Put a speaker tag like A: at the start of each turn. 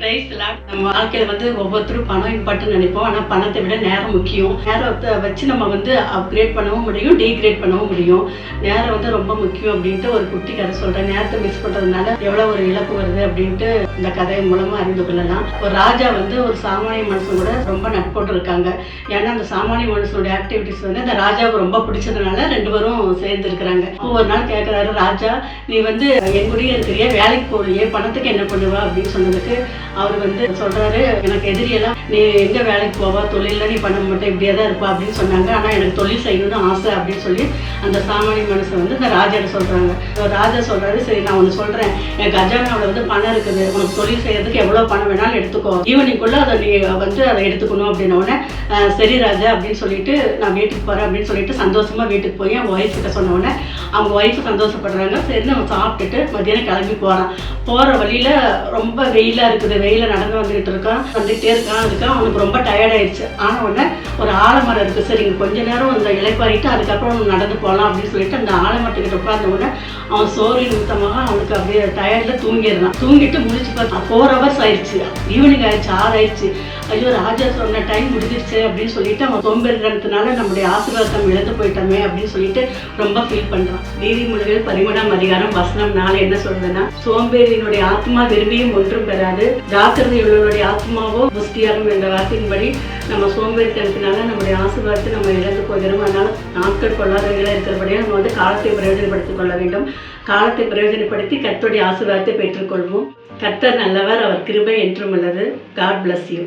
A: பிரைஸ்லாம் நம்ம வாழ்க்கையில் வந்து ஒவ்வொருத்தரும் பணம் இம்பார்ட்டன் நினைப்போம். ஆனால் பணத்தை விட நேரம் முக்கியம். நேரத்தை வச்சு நம்ம வந்து அப்கிரேட் பண்ணவும் முடியும் டீக்ரேட் பண்ணவும் முடியும். நேரம் வந்து ரொம்ப முக்கியம் அப்படின்ட்டு ஒரு குட்டி கதை சொல்கிறேன் நேரத்தை மிஸ் பண்ணுறதுனால எவ்வளோ ஒரு இழப்பு வருது அப்படின்ட்டு இந்த கதை மூலமாக அறிந்து கொள்ளலாம். ஒரு ராஜா வந்து ஒரு சாமானிய மனுஷன் கூட ரொம்ப நட்போட்டு இருக்காங்க. ஏன்னா அந்த சாமானிய மனுஷனுடைய ஆக்டிவிட்டிஸ் வந்து அந்த ராஜாவுக்கு ரொம்ப பிடிச்சதுனால ரெண்டு பேரும் சேர்ந்து இருக்கிறாங்க. ஒரு நாள் கேட்குறாரு ராஜா நீ வந்து என் கூடயே இருக்கிறிய? வேலைக்கு போறியே பணத்துக்கு என்ன பண்ணுவா? அப்படின்னு சொன்னதுக்கு அவர் வந்து சொல்றாரு எனக்கு எதிரியெல்லாம் நீ எங்க வேலைக்கு போவா? தொழில நீ பண்ண மாட்டேன் இப்படியே தான் இருப்பா அப்படின்னு சொன்னாங்க. ஆனா எனக்கு தொழில் செய்யணும்னு ஆசை அப்படின்னு சொல்லி அந்த சாமானிய மனுஷன் வந்து இந்த ராஜாட்ட சொல்றாங்க. ராஜா சொல்றாரு சரி நான் ஒன்று சொல்றேன். என் கஜானாவில் வந்து பணம் இருக்குது. உனக்கு தொழில் செய்யறதுக்கு எவ்வளவு பணம் வேணாலும் எடுத்துக்கோ. ஈவினிங்குள்ள அதை நீ வந்து அதை எடுத்துக்கணும் அப்படின்ன உடனே சரி ராஜா அப்படின்னு சொல்லிட்டு நான் வீட்டுக்கு போறேன் அப்படின்னு சொல்லிட்டு சந்தோஷமா வீட்டுக்கு போய் என் ஒய்ஃப் கிட்ட சொன்ன உடனே அவங்க ஒய்ஃப் சந்தோஷப்படுறாங்க. சரி நம்ம சாப்பிட்டுட்டு மதியானம் கிளம்பி போறான் போற வழியில ரொம்ப வெயிலா இருக்குது. வெயில நடந்து வந்துகிட்டு இருக்கான் வந்துகிட்டே இருக்கான் இருக்கான். அவனுக்கு ரொம்ப டயர்ட் ஆயிடுச்சு. ஆன உடனே ஒரு ஆலமரம் இருக்கு. சரி கொஞ்ச நேரம் அந்த இலைப்பாரிட்டு அதுக்கப்புறம் நடந்து போகலாம் அப்படின்னு சொல்லிட்டு அந்த ஆலமரத்துக்கிட்ட உட்கார்ந்த உடனே அவன் சோறு நிமித்தமாக அவனுக்கு அப்படியே டயர்டில் தூங்கிடுறான். தூங்கிட்டு முடிச்சு பார்த்தா ஃபோர் ஹவர்ஸ் ஆயிடுச்சு. ஈவினிங் ஆயிடுச்சு ஆறு ஆயிடுச்சு. ஐயோ ராஜா சொன்ன டைம் முடிஞ்சிருச்சு அப்படின்னு சொல்லிட்டு அவன் சோம்பேறித்தனத்தினால நம்முடைய ஆசீர்வாதம் இழந்து போயிட்டோமே அப்படின்னு சொல்லிட்டு ரொம்ப ஃபீல் பண்றான். நீதிமொழிகள் பரிமணம் அதிகாரம் வசனம் நாளை என்ன சொல்றதுன்னா சோம்பேறியினுடைய ஆத்மா விரும்பியும் ஒன்றும் பெறாது. ஜாக்கிரதை உள்ளவருடைய ஆத்மாவோ புஷ்டியாகும் என்ற வார்த்தையின்படி நம்ம சோம்பேறித்தனத்தினால நம்முடைய ஆசீர்வாதத்தை நம்ம இழந்து போகிறோம் அதனால் நாட்கள் கொள்ளாதவர்களாக இருக்கிறபடியாக நம்ம வந்து காலத்தை பிரயோஜனப்படுத்திக் கொள்ள வேண்டும். காலத்தை பிரயோஜனப்படுத்தி கர்த்தருடைய ஆசீர்வாதத்தை பெற்றுக்கொள்வோம். கர்த்தர் நல்லவர் அவர் கிருபை என்றும் உள்ளது. God bless you